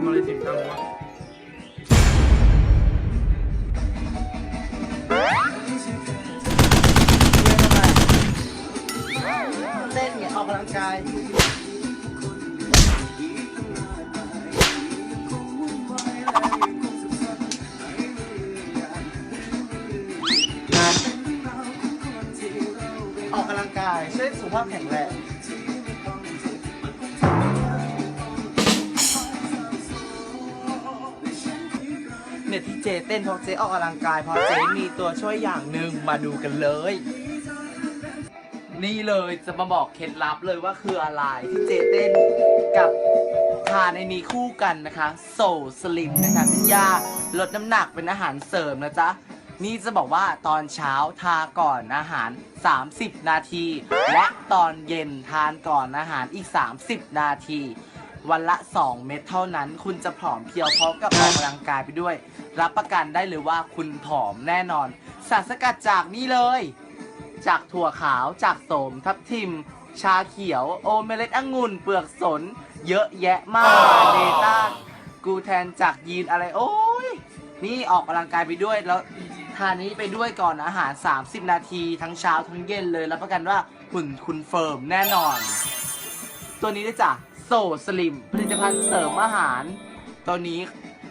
ำอะไรเสียงดังวะเต้นเนี่ยออกกำลังกายออกกำลังกายช่วยสุขภาพแข็งแรง เนี่ยที่เจเต้นเพราะเจออกกำลังกายเพราะเจมีตัวช่วยอย่างหนึ่งมาดูกันเลย นี่เลยจะมาบอกเคล็ดลับเลยว่าคืออะไรที่เจเต้นกับทานในนี้คู่กันนะคะโซสลิมนะคะเป็นยาลดน้ำหนักเป็นอาหารเสริมนะจ๊ะนี่จะบอกว่าตอนเช้าทาก่อนอาหาร 30 นาที และตอนเย็นทานก่อนอาหารอีก 30 นาที วันละ 2 เม็ดเท่านั้น คุณจะผอมเพียวเพร้อมกับออกกำลังกายไปด้วย รับประกันได้เลยว่าคุณผอมแน่นอน สารสกัดจากนี่เลย จากถั่วขาวจากโสมทับทิม ชาเขียว โอเมล็ดองุ่น เปลือกสน เยอะแยะมากเดต้ากูแทนจากยีนอะไรโอ้ยนี่ออกกำลังกายไปด้วยแล้วทานนี้ไปด้วยก่อนอาหาร 30 นาทีทั้งเช้าทั้งเย็นเลยรับประกันว่าหุ่นคุณเฟิร์มแน่นอน ตัวนี้ด้วยจ้ะ โซสลิม ผลิตภัณฑ์เสริมอาหารตัวนี้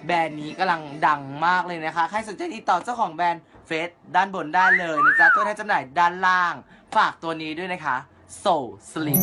แบรนด์นี้กำลังดังมากเลยนะคะ ใครสนใจติดต่อเจ้าของแบรนด์เฟซด้านบนได้เลยนะจ๊ะตัวแทนจำหน่ายด้านล่าง ฝากตัวนี้ด้วยนะคะโซสลิม